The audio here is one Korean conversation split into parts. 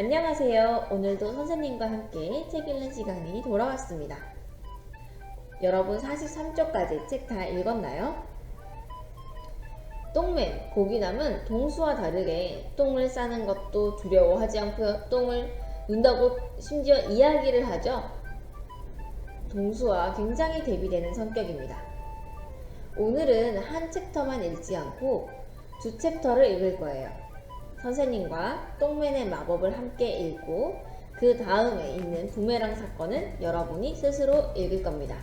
안녕하세요. 오늘도 선생님과 함께 책 읽는 시간이 돌아왔습니다. 여러분 43쪽까지 책 다 읽었나요? 똥맨, 고기남은 동수와 다르게 똥을 싸는 것도 두려워하지 않고요. 똥을 눈다고 심지어 이야기를 하죠. 동수와 굉장히 대비되는 성격입니다. 오늘은 한 챕터만 읽지 않고 두 챕터를 읽을 거예요. 선생님과 똥맨의 마법을 함께 읽고 그 다음에 있는 부메랑 사건은 여러분이 스스로 읽을 겁니다.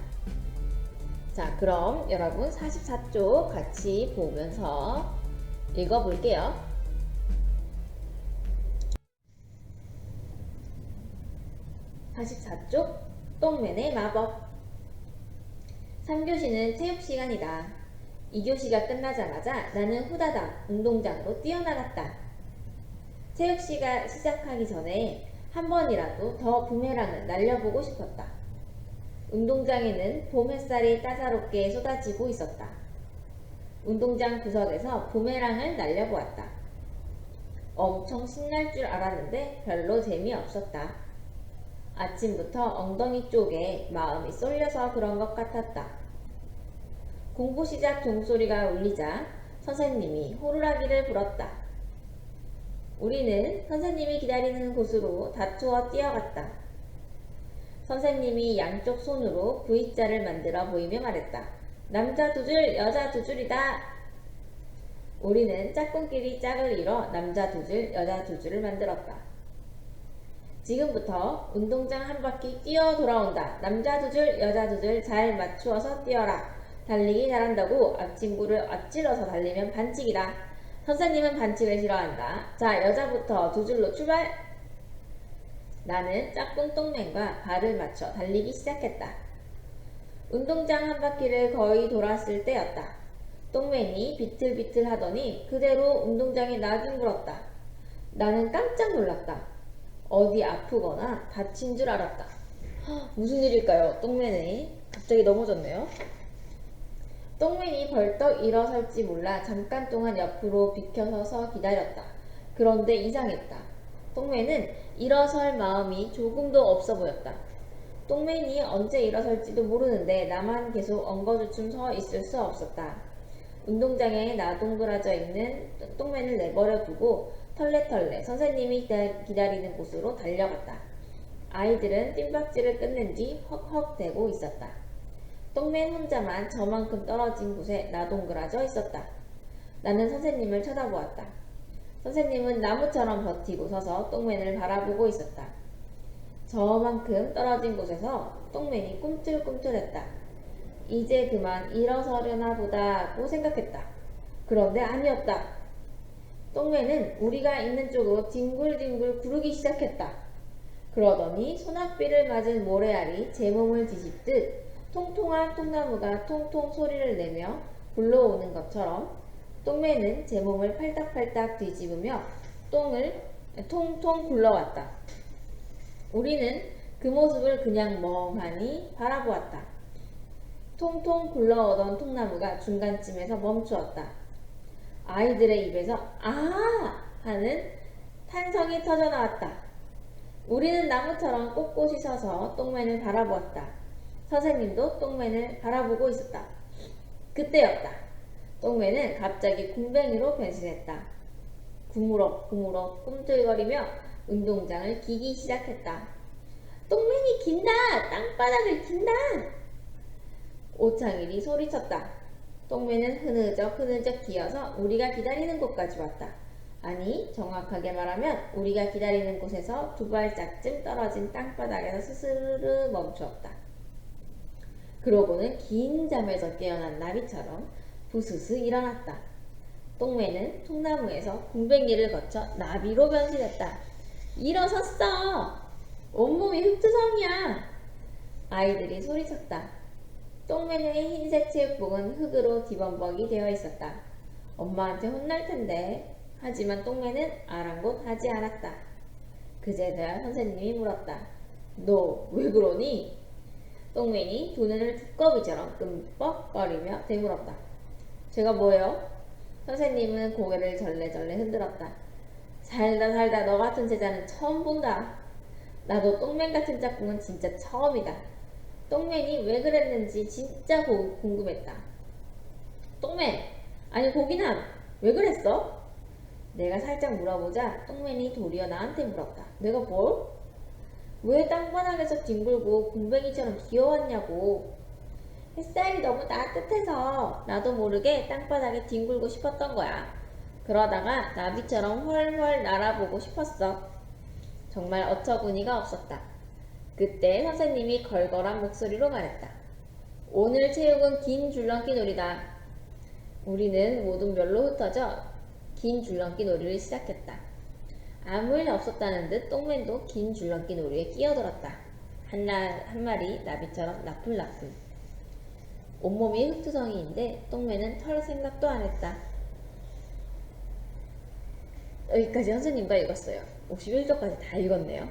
자, 그럼 여러분 44쪽 같이 보면서 읽어볼게요. (44쪽) 똥맨의 마법 3교시는 체육 시간이다. 2교시가 끝나자마자 나는 후다닥 운동장으로 뛰어나갔다. 체육 시가 시작하기 전에 한 번이라도 더 부메랑을 날려보고 싶었다. 운동장에는 봄 햇살이 따사롭게 쏟아지고 있었다. 운동장 구석에서 부메랑을 날려보았다. 엄청 신날 줄 알았는데 별로 재미없었다. 아침부터 엉덩이 쪽에 마음이 쏠려서 그런 것 같았다. 공부 시작 종소리가 울리자 선생님이 호루라기를 불었다. 우리는 선생님이 기다리는 곳으로 다투어 뛰어갔다. 선생님이 양쪽 손으로 V자를 만들어 보이며 말했다. 남자 두 줄, 여자 두 줄이다. 우리는 짝꿍끼리 짝을 이뤄 남자 두 줄, 여자 두 줄을 만들었다. 지금부터 운동장 한 바퀴 뛰어 돌아온다. 남자 두 줄, 여자 두 줄 잘 맞추어서 뛰어라. 달리기 잘한다고 앞 친구를 앞질러서 달리면 반칙이다. 선생님은 반칙을 싫어한다. 자, 여자부터 두 줄로 출발! 나는 짝꿍 똥맨과 발을 맞춰 달리기 시작했다. 운동장 한 바퀴를 거의 돌았을 때였다. 똥맨이 비틀비틀 하더니 그대로 운동장에 나뒹굴었다. 나는 깜짝 놀랐다. 어디 아프거나 다친 줄 알았다. 헉, 무슨 일일까요? 똥맨이 갑자기 넘어졌네요. 똥맨이 벌떡 일어설지 몰라 잠깐 동안 옆으로 비켜서서 기다렸다. 그런데 이상했다. 똥맨은 일어설 마음이 조금도 없어 보였다. 똥맨이 언제 일어설지도 모르는데 나만 계속 엉거주춤 서 있을 수 없었다. 운동장에 나동그라져 있는 똥맨을 내버려 두고 털레털레 선생님이 기다리는 곳으로 달려갔다. 아이들은 뜀박질을 끊는 뒤 헉헉대고 있었다. 똥맨 혼자만 저만큼 떨어진 곳에 나동그라져 있었다. 나는 선생님을 쳐다보았다. 선생님은 나무처럼 버티고 서서 똥맨을 바라보고 있었다. 저만큼 떨어진 곳에서 똥맨이 꿈틀꿈틀했다. 이제 그만 일어서려나 보다고 생각했다. 그런데 아니었다. 똥맨은 우리가 있는 쪽으로 뒹굴뒹굴 구르기 시작했다. 그러더니 소낙비를 맞은 모래알이 제 몸을 뒤집듯 통통한 통나무가 통통 소리를 내며 굴러오는 것처럼 똥매는 제 몸을 팔딱팔딱 뒤집으며 똥을 통통 굴러왔다. 우리는 그 모습을 그냥 멍하니 바라보았다. 통통 굴러오던 통나무가 중간쯤에서 멈추었다. 아이들의 입에서 아! 하는 탄성이 터져나왔다. 우리는 나무처럼 꼿꼿이 서서 똥맨을 바라보았다. 선생님도 똥맨을 바라보고 있었다. 그때였다. 똥맨은 갑자기 궁뱅이로 변신했다. 구무럭 구무럭 꿈틀거리며 운동장을 기기 시작했다. 똥맨이 긴다! 땅바닥을 긴다! 오창일이 소리쳤다. 똥맨은 흐느적 흐느적 기어서 우리가 기다리는 곳까지 왔다. 아니 정확하게 말하면 우리가 기다리는 곳에서 두 발짝쯤 떨어진 땅바닥에서 스스로 멈추었다. 그러고는 긴 잠에서 깨어난 나비처럼 부스스 일어났다. 똥매는 통나무에서 궁뱅이를 거쳐 나비로 변신했다. 일어섰어! 온몸이 흙투성이야! 아이들이 소리쳤다. 똥매의 흰색 체육복은 흙으로 뒤범벅이 되어 있었다. 엄마한테 혼날 텐데. 하지만 똥매는 아랑곳 하지 않았다. 그제서야 선생님이 물었다. 너 왜 그러니? 똥맨이 두 눈을 두꺼비처럼 끔뻑거리며 되물었다. 제가 뭐예요? 선생님은 고개를 절레절레 흔들었다. 살다 살다 너 같은 제자는 처음 본다. 나도 똥맨 같은 짝꿍은 진짜 처음이다. 똥맨이 왜 그랬는지 진짜 고- 궁금했다. 똥맨, 아니 고기남, 왜 그랬어? 내가 살짝 물어보자 똥맨이 도리어 나한테 물었다. 내가 뭘? 왜 땅바닥에서 뒹굴고 곰뱅이처럼 기어왔냐고. 햇살이 너무 따뜻해서 나도 모르게 땅바닥에 뒹굴고 싶었던 거야. 그러다가 나비처럼 훨훨 날아보고 싶었어. 정말 어처구니가 없었다. 그때 선생님이 걸걸한 목소리로 말했다. 오늘 체육은 긴 줄넘기 놀이다. 우리는 모두 멸로 흩어져 긴 줄넘기 놀이를 시작했다. 아무 일 없었다는 듯 똥맨도 긴 줄넘기 놀이에 끼어들었다. 한, 날, 한 마리 나비처럼 나풀나풀. 온몸이 흙투성이인데 똥맨은 털 생각도 안 했다. 여기까지 선생님과 읽었어요. 51조까지 다 읽었네요.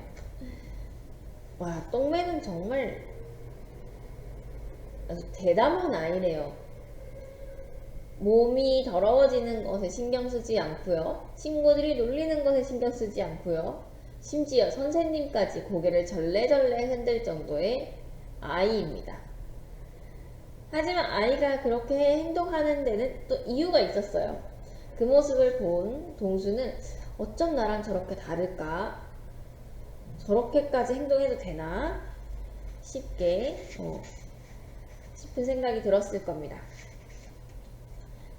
와, 똥맨은 정말 아주 대담한 아이네요. 몸이 더러워지는 것에 신경 쓰지 않고요. 친구들이 놀리는 것에 신경 쓰지 않고요. 심지어 선생님까지 고개를 절레절레 흔들 정도의 아이입니다. 하지만 아이가 그렇게 행동하는 데는 또 이유가 있었어요. 그 모습을 본 동수는 어쩜 나랑 저렇게 다를까? 저렇게까지 행동해도 되나? 쉽게 어, 싶은 생각이 들었을 겁니다.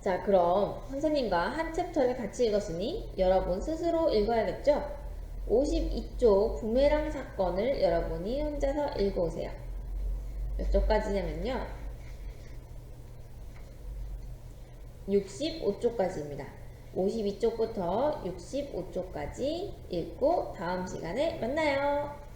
자, 그럼 선생님과 한 챕터를 같이 읽었으니 여러분 스스로 읽어야겠죠? 52쪽 부메랑 사건을 여러분이 혼자서 읽어오세요. 몇 쪽까지냐면요. 65쪽까지입니다. 52쪽부터 65쪽까지 읽고 다음 시간에 만나요.